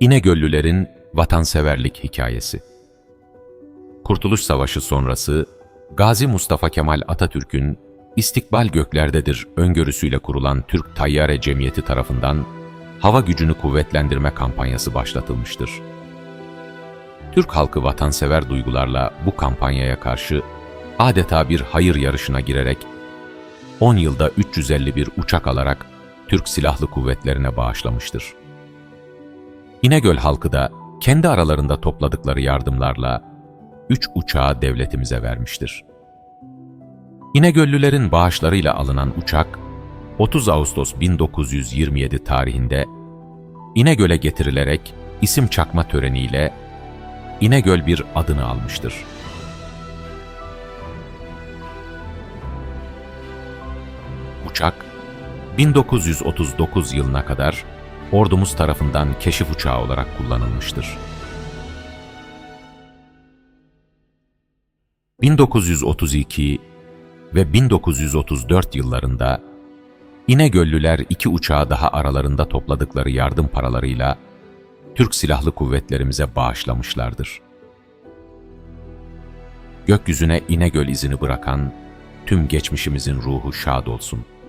İnegöllülerin vatanseverlik hikayesi. Kurtuluş Savaşı sonrası Gazi Mustafa Kemal Atatürk'ün istikbal göklerdedir öngörüsüyle kurulan Türk Tayyare Cemiyeti tarafından hava gücünü kuvvetlendirme kampanyası başlatılmıştır. Türk halkı vatansever duygularla bu kampanyaya karşı adeta bir hayır yarışına girerek 10 yılda 351 uçak alarak Türk Silahlı Kuvvetlerine bağışlamıştır. İnegöl halkı da kendi aralarında topladıkları yardımlarla 3 uçağı devletimize vermiştir. İnegöllülerin bağışlarıyla alınan uçak 30 Ağustos 1927 tarihinde İnegöl'e getirilerek isim çakma töreniyle İnegöl bir adını almıştır. Uçak 1939 yılına kadar ordumuz tarafından keşif uçağı olarak kullanılmıştır. 1932 ve 1934 yıllarında İnegöllüler iki uçağı daha aralarında topladıkları yardım paralarıyla Türk Silahlı Kuvvetlerimize bağışlamışlardır. Gökyüzüne İnegöl izini bırakan tüm geçmişimizin ruhu şad olsun.''